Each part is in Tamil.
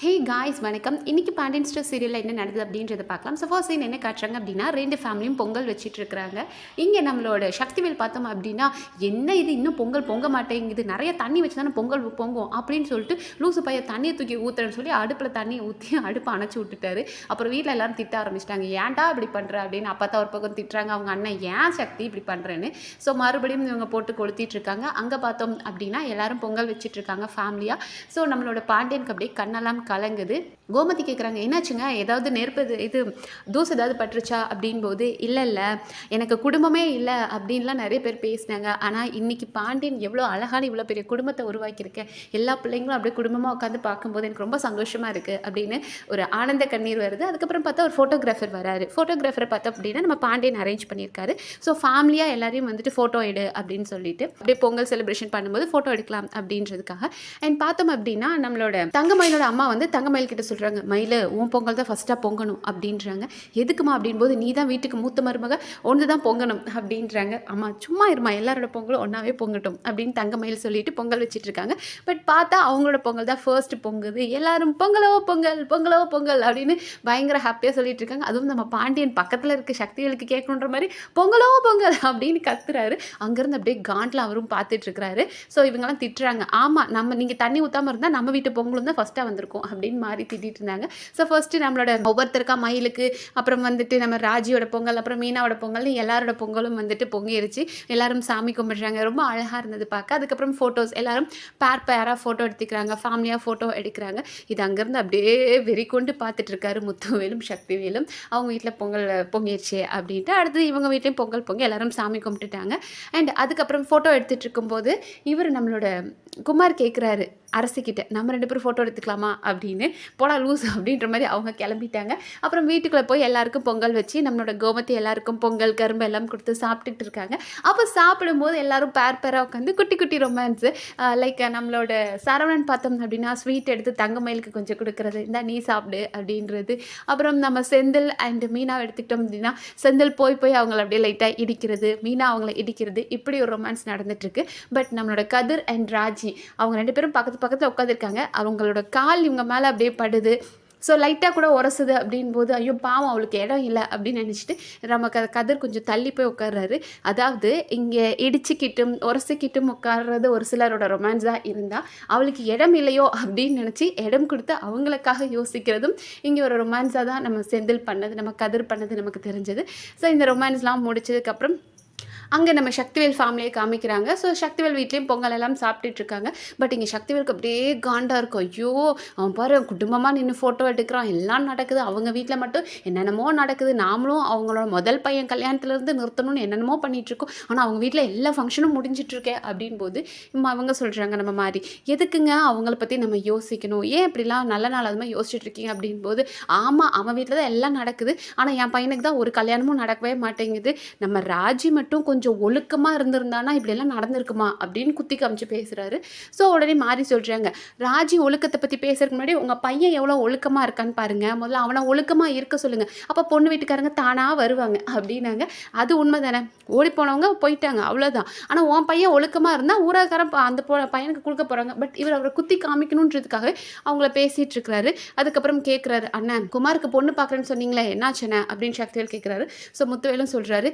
ஹே காய்ஸ் வணக்கம். இன்றைக்கி பாண்டியன் ஸ்டோர் சீரியலில் என்ன நடக்குது அப்படின்றத பார்க்கலாம். ஸோ ஃபர்ஸ்ட் சீன் என்ன காட்டுறாங்க அப்படின்னா ரெண்டு ஃபேமிலியும் பொங்கல் வச்சுட்டு இருக்கிறாங்க. இங்கே நம்மளோட சக்திவேல் பார்த்தோம் அப்படின்னா என்ன இது? இன்னும் பொங்கல் பொங்க மாட்டேங்குது. நிறைய தண்ணி வச்சு தானே பொங்கல் பொங்கும் அப்படின்னு சொல்லிட்டு லூசு பைய தண்ணியை தூக்கி ஊற்றுறேன்னு சொல்லி அடுப்பில் தண்ணியை ஊற்றி அடுப்பை அணைச்சி விட்டுட்டாரு. அப்புறம் வீட்டில் எல்லாரும் திட்ட ஆரம்பிச்சிட்டாங்க. ஏன்டா இப்படி பண்ணுற அப்படின்னு அப்பா தான் ஒரு பக்கம் திட்டுறாங்க. அவங்க அண்ணன் ஏன் சக்தி இப்படி பண்ணுறேன்னு ஸோ மறுபடியும் இவங்க போட்டு கொளுத்திட்டு இருக்காங்க. அங்கே பார்த்தோம் அப்படின்னா எல்லாரும் பொங்கல் வச்சுட்டு இருக்காங்க ஃபேமிலியாக ஸோ நம்மளோட பாண்டியனுக்கு அப்படியே கண்ணெல்லாம் கலங்குது. கோமதி கேட்குறாங்க என்னாச்சுங்க? ஏதாவது நெருப்பு இது- இது தூசு ஏதாவது பட்டுருச்சா? அப்படின்போது இல்லை இல்லை. எனக்கு குடும்பமே இல்லை. அப்படின்லாம் நிறைய பேர் பேசினாங்க. ஆனால் இன்றைக்கி பாண்டியன் எவ்வளோ அழகான இவ்வளோ பெரிய குடும்பத்தை உருவாக்கியிருக்கேன் எல்லா பிள்ளைங்களும் அப்படியே குடும்பமாக உட்காந்து பார்க்கும்போது எனக்கு ரொம்ப சந்தோஷமாக இருக்குது அப்படின்னு ஒரு ஆனந்த கண்ணீர் வருது. அதுக்கப்புறம் பார்த்தா ஒரு ஃபோட்டோகிராஃபர் வராரு. ஃபோட்டோகிராஃபரை பார்த்தோம் அப்படின்னா நம்ம பாண்டியன் அரேஞ்ச் பண்ணியிருக்காரு. ஸோ ஃபேமிலியாக எல்லாரையும் வந்துட்டு ஃபோட்டோ எடு அப்படின்னு சொல்லிட்டு அப்படியே பொங்கல் செலிப்ரேஷன் பண்ணும்போது ஃபோட்டோ எடுக்கலாம் அப்படின்றதுக்காக. அண்ட் பார்த்தோம் அப்படின்னா நம்மளோட தங்கமயிலோட அம்மா வந்து தங்கமயில் கிட்ட சொல்கிறாங்க மயில உன் பொங்கல் தான் ஃபஸ்ட்டாக பொங்கணும் அப்படின்றாங்க. எதுக்குமா? அப்படின்போது நீ தான் வீட்டுக்கு மூத்த மருமக ஒன்று தான் பொங்கணும் அப்படின்றாங்க. அம்மா சும்மா இருமா எல்லாரோட பொங்கலும் ஒன்றாவே பொங்கட்டும் அப்படின்னு தங்க மயில் சொல்லிட்டு பொங்கல் வச்சிட்டு இருக்காங்க. பட் பார்த்தா அவங்களோட பொங்கல் தான் ஃபர்ஸ்ட் பொங்குது. எல்லாரும் பொங்கலோ பொங்கல் பொங்கலோ பொங்கல் அப்படின்னு பயங்கர ஹாப்பியாக சொல்லிட்டு இருக்காங்க. அதுவும் நம்ம பாண்டியன் பக்கத்தில் இருக்க சக்திகளுக்கு கேட்கணுன்ற மாதிரி பொங்கலோ பொங்கல் அப்படின்னு கத்துறாரு. அங்கேருந்து அப்படியே காண்டில் அவரும் பார்த்துட்டு இருக்கிறாரு. ஸோ இவங்கெல்லாம் திட்டுறாங்க. ஆமாம் நம்ம நீங்கள் தண்ணி ஊற்றாம இருந்தால் நம்ம வீட்டு பொங்கலும் தான் ஃபஸ்ட்டாக வந்திருக்கும் அப்படின்னு மாறி திட்டிட்டு இருந்தாங்க ஸோ ஃபஸ்ட்டு நம்மளோட ஒவ்வொருத்தருக்கா மயிலுக்கு அப்புறம் வந்துட்டு நம்ம ராஜியோட பொங்கல் அப்புறம் மீனாவோட பொங்கல்னு எல்லாரோட பொங்கலும் வந்துட்டு பொங்கிருச்சு. எல்லாரும் சாமி கும்பிடுறாங்க. ரொம்ப அழகாக இருந்தது பார்க்க அதுக்கப்புறம் ஃபோட்டோஸ் எல்லாரும் பேர் பேராக ஃபோட்டோ எடுத்துக்கிறாங்க. ஃபேமிலியாக ஃபோட்டோ எடுக்கிறாங்க. இது அங்கேருந்து அப்படியே வெறி கொண்டு பார்த்துட்டு இருக்காரு முத்துவேலும் சக்திவேலும். அவங்க வீட்டில் பொங்கல் பொங்கிடுச்சு அப்படின்ட்டு அடுத்து இவங்க வீட்லேயும் பொங்கல் பொங்கி எல்லாரும் சாமி கும்பிட்டுட்டாங்க. அண்ட் அதுக்கப்புறம் ஃபோட்டோ எடுத்துகிட்டு இருக்கும்போது இவர் நம்மளோட குமார் கேட்குறாரு அரசிக்கிட்ட நம்ம ரெண்டு பேரும் ஃபோட்டோ எடுத்துக்கலாமா? அப்படின்னு. போடா லூஸ் அப்படின்ற மாதிரி அவங்க கிளம்பிட்டாங்க. அப்புறம் வீட்டுக்குள்ளே போய் எல்லாருக்கும் பொங்கல் வச்சு நம்மளோட கோமதி எல்லாருக்கும் பொங்கல் கரும்பு எல்லாம் கொடுத்து சாப்பிட்டுட்டு இருக்காங்க. அப்போ சாப்பிடும்போது எல்லாரும் பேர் பேராக உட்காந்து குட்டி குட்டி ரொமான்ஸு லைக் நம்மளோட சரவணன் பார்த்தோம் அப்படின்னா ஸ்வீட் எடுத்து தங்கமயிலுக்கு கொஞ்சம் கொடுக்குறது இந்தா நீ சாப்பிடு அப்படின்றது. அப்புறம் நம்ம செந்தில் அண்ட் மீனாவை எடுத்துக்கிட்டோம் அப்படின்னா செந்தில் போய் போய் அவங்கள அப்படியே லைட்டாக இடிக்கிறது மீனா அவங்கள இடிக்கிறது இப்படி ஒரு ரொமான்ஸ் நடந்துட்டுருக்கு பட் நம்மளோட கதிர் அண்ட் ராஜி அவங்க ரெண்டு பேரும் பக்கத்து பக்கத்தில் உட்காந்துருக்காங்க அவங்களோட கால் இவங்க மேலே அப்படியே படுது. ஸோ லைட்டாக கூட உரசுது அப்படின் போது ஐயோ பாவம் அவளுக்கு இடம் இல்லை அப்படின்னு நினச்சிட்டு நம்ம க கதிர் கொஞ்சம் தள்ளி போய் உட்கார்றாரு. அதாவது இங்கே இடிச்சுக்கிட்டும் உரசிக்கிட்டும் உட்கார்றது ஒரு சிலரோட ரொமான்ஸாக இருந்தால் அவளுக்கு இடம் இல்லையோ அப்படின்னு நினச்சி இடம் கொடுத்து அவங்களுக்காக யோசிக்கிறதும் இங்கே ஒரு ரொமான்ஸாக தான் நம்ம செந்தில் பண்ணது நம்ம கதிர் பண்ணது நமக்கு தெரிஞ்சது. ஸோ இந்த ரொமான்ஸ்லாம் முடிச்சதுக்கப்புறம் அங்கே நம்ம சக்திவேல் ஃபேமிலியை காமிக்கிறாங்க. ஸோ சக்திவேல் வீட்லேயும் பொங்கல் எல்லாம் சாப்பிட்டுட்டு இருக்காங்க பட் இங்கே சக்திவேலுக்கு அப்படியே காண்டாக இருக்கும். ஐயோ அவன் பாரு குடும்பமாக நின்று ஃபோட்டோ எடுக்கிறான். எல்லாம் நடக்குது. அவங்க வீட்டில் மட்டும் என்னென்னமோ நடக்குது. நாமளும் அவங்களோட முதல் பையன் கல்யாணத்துலேருந்து நிறுத்தணும்னு என்னென்னமோ பண்ணிகிட்ருக்கோம் ஆனால் அவங்க வீட்டில் எல்லா ஃபங்க்ஷனும் முடிஞ்சிட்டு இருக்கே அப்படின் போது இம்மா அவங்க சொல்கிறாங்க நம்ம மாதிரி. எதுக்குங்க அவங்கள பற்றி நம்ம யோசிக்கணும்? ஏன் இப்படிலாம் நல்ல நாள் அது மாதிரி யோசிச்சுட்டு இருக்கீங்க அப்படின் போது ஆமாம் அவன் வீட்டில் தான் எல்லாம் நடக்குது. ஆனால் என் பையனுக்கு தான் ஒரு கல்யாணமும் நடக்கவே மாட்டேங்குது. நம்ம ராஜி மட்டும் கொஞ்சம் கொஞ்சம் ஒழுக்கமாக இருந்திருந்தானா இப்படியெல்லாம் நடந்திருக்குமா அப்படின்னு குத்தி காமிச்சு பேசுகிறாரு ஸோ உடனே மாறி சொல்கிறாங்க ராஜி ஒழுக்கத்தை பற்றி பேசுறதுக்கு முன்னாடி உங்கள் பையன் எவ்வளோ ஒழுக்கமாக இருக்கான்னு பாருங்கள் முதல்ல அவனை ஒழுக்கமாக இருக்க சொல்லுங்கள் அப்போ பொண்ணு வீட்டுக்காரங்க தானாக வருவாங்க. அப்படின்னாங்க. அது உண்மை தானே ஓடி போனவங்க போயிட்டாங்க அவ்வளோதான் ஆனால் உன் பையன் ஒழுக்கமாக இருந்தால் ஊராக்காரன் அந்த போ பையனுக்கு கொடுக்க போகிறாங்க பட் இவர் அவரை குத்தி காமிக்கணுன்றதுக்காக அவங்கள பேசிகிட்டு இருக்கிறாரு. அதுக்கப்புறம் கேட்குறாரு அண்ணன் குமாருக்கு பொண்ணு பார்க்குறேன்னு சொன்னீங்களே என்னாச்சுண்ணே அப்படின்னு சக்திவேல் கேட்குறாரு ஸோ முத்துவேலும் சொல்கிறாரு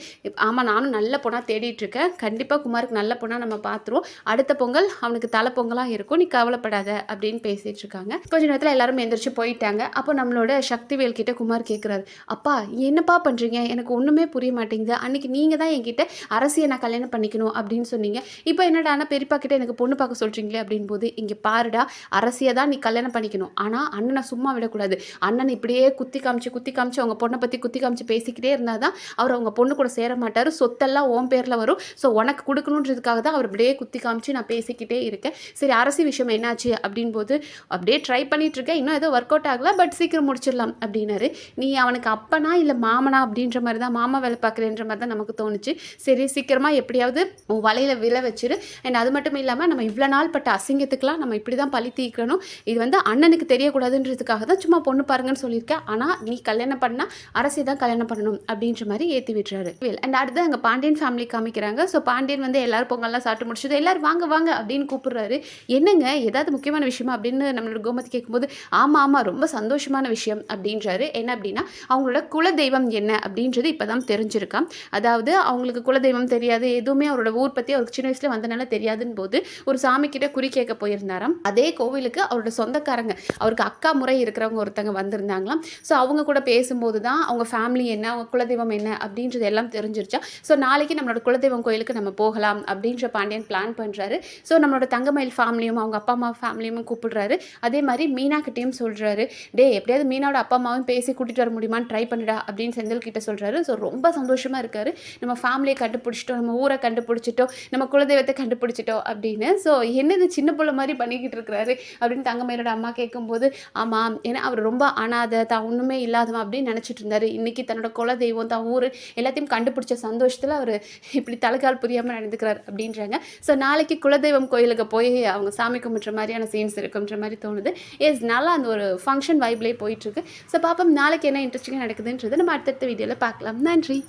ஆமாம் நானும் நல்ல பொண்ணு பொண்ணாக தேடிட்டுருக்கேன் கண்டிப்பாக குமாருக்கு நல்ல பொண்ணாக நம்ம பார்த்துருவோம் அடுத்த பொங்கல் அவனுக்கு தலை பொங்கலாக இருக்கும். நீ கவலைப்படாத அப்படின்னு பேசிகிட்டு இருக்காங்க கொஞ்ச நேரத்தில் எல்லாரும் எந்திரிச்சு போயிட்டாங்க. அப்போ நம்மளோட சக்திவேல் கிட்ட குமார் கேட்குறாரு அப்பா என்னப்பா பண்ணுறீங்க எனக்கு ஒன்றுமே புரிய மாட்டேங்குது. அன்னைக்கு நீங்கள் தான் என்கிட்ட அரசியை நான் கல்யாணம் பண்ணிக்கணும் அப்படின்னு சொன்னீங்க. இப்போ என்னடானா பெரியப்பா கிட்ட எனக்கு பொண்ணு பார்க்க சொல்கிறீங்களே அப்படின் போது இங்கே பாருடா அரசியை தான் நீ கல்யாணம் பண்ணிக்கணும். ஆனால் அண்ணனை சும்மா விடக்கூடாது. அண்ணன் இப்படியே குத்தி காமிச்சு குத்தி காமிச்சு அவங்க பொண்ணை பற்றி குத்தி காமிச்சு பேசிக்கிட்டே இருந்தால் தான் அவர் அவங்க பொண்ணு கூட சேர மாட்டார். சொத்தெல்லாம் ஓ உன் பேரில் வரும். ஸோ உனக்கு கொடுக்கணுன்றதுக்காக தான் அவர் அப்படியே குத்தி காமிச்சு நான் பேசிக்கிட்டே இருக்கேன். சரி அரசி விஷயம் என்னாச்சு அப்படின் போது அப்படியே ட்ரை பண்ணிட்டு இருக்கேன். இன்னும் ஏதோ ஒர்க் அவுட் ஆகலை பட் சீக்கிரம் முடிச்சிடலாம் அப்படின்னாரு. நீ அவனுக்கு அப்பனா இல்லை மாமனா அப்படின்ற மாதிரி தான் மாமா வேலை பார்க்குறேன்ற மாதிரி தான் நமக்கு தோணுச்சு. சரி சீக்கிரமாக எப்படியாவது உன் வலையில் விழ வச்சிரு. அண்ட் அது மட்டும் இல்லாமல் நம்ம இவ்வளோ நாள் பட்ட அசிங்கத்துக்குலாம் நம்ம இப்படி தான் பழி தீர்க்கணும். இது வந்து அண்ணனுக்கு தெரியக்கூடாதுன்றதுக்காக தான் சும்மா பொண்ணு பாருங்கன்னு சொல்லியிருக்கேன். ஆனால் நீ கல்யாணம் பண்ணால் அரசி தான் கல்யாணம் பண்ணணும் அப்படின்ற மாதிரி ஏற்றி விட்டுறாரு. அண்ட் அடுத்து அங்கே பாண்டியன் ஃபேமிலி ஃபேமிலி காமிக்கிறாங்க. ஸோ பாண்டியன் வந்து எல்லோரும் பொங்கல்லாம் சாப்பிட்டு முடிச்சது எல்லோரும் வாங்க வாங்க அப்படின்னு கூப்பிடுறாரு. என்னங்க? ஏதாவது முக்கியமான விஷயமா? அப்படின்னு நம்மளோட கோமதி கேட்கும்போது ஆமாம் ஆமாம் ரொம்ப சந்தோஷமான விஷயம் அப்படின்றாரு. என்ன அப்படின்னா அவங்களோட குலதெய்வம் என்ன? அப்படின்றது இப்போ தான் தெரிஞ்சிருக்கான் அதாவது அவங்களுக்கு குலதெய்வம் தெரியாது. எதுவுமே அவரோட ஊர் பற்றி அவருக்கு சின்ன வயசில் வந்தனால தெரியாதுன்னு போது ஒரு சாமி கிட்ட குறி கேட்க போயிருந்தாராம். அதே கோவிலுக்கு அவரோட சொந்தக்காரங்க அவருக்கு அக்கா முறை இருக்கிறவங்க ஒருத்தங்க வந்திருந்தாங்களாம். ஸோ அவங்க கூட பேசும்போது தான் அவங்க ஃபேமிலி என்ன அவங்க குலதெய்வம் என்ன அப்படின்றது எல்லாம் தெரிஞ்சிருச்சா? ஸோ நாளைக்கு நம்மளோட குலதெய்வம் கோயிலுக்கு நம்ம போகலாம் அப்படின்ற பாண்டியன் பிளான் பண்ணுறாரு ஸோ நம்மளோட தங்கமயில் ஃபேமிலியும் அவங்க அப்பா அம்மா ஃபேமிலியும் கூப்பிடுறாரு. அதே மாதிரி மீனாக்கிட்டேயும் சொல்கிறாரு டே எப்படியாவது மீனாவோட அப்பா அம்மாவும் பேசி கூட்டிகிட்டு வர முடியுமான்னு ட்ரை பண்ணுடா அப்படின்னு செந்தில் கிட்ட சொல்கிறாரு ஸோ ரொம்ப சந்தோஷமாக இருக்காரு. நம்ம ஃபேமிலியை கண்டுபிடிச்சிட்டோம் நம்ம ஊரை கண்டுபிடிச்சிட்டோம் நம்ம குலதெய்வத்தை கண்டுபிடிச்சிட்டோம் அப்படின்னு. ஸோ என்னது சின்ன பிள்ளை மாதிரி பண்ணிக்கிட்டு இருக்கிறாரு அப்படின்னு தங்கமயிலோட அம்மா கேட்கும்போது ஆமாம் ஏன்னா அவர் ரொம்ப அனாதை தான் ஒன்றுமே இல்லாதவன் அப்படின்னு நினச்சிட்டு இருந்தார். இன்றைக்கி தன்னோட குலதெய்வம் தான் ஊர் எல்லாத்தையும் கண்டுபிடிச்ச சந்தோஷத்தில் அவர் இப்படி தலைக்கால் புரியாமல் நடந்துக்கிறார் அப்படின்றாங்க. ஸோ நாளைக்கு குலதெய்வம் கோயிலுக்கு போய் அவங்க சாமி கும்பிட்ற மாதிரியான சீன்ஸ் இருக்குன்ற மாதிரி தோணுது. எஸ் நல்லா அந்த ஒரு ஃபங்க்ஷன் வைப்லேயே போயிட்டுருக்கு ஸோ பாப்போம் நாளைக்கு என்ன இன்ட்ரெஸ்டிங்காக நடக்குதுன்றது நம்ம அடுத்தடுத்த வீடியோவில் பார்க்கலாம். நன்றி.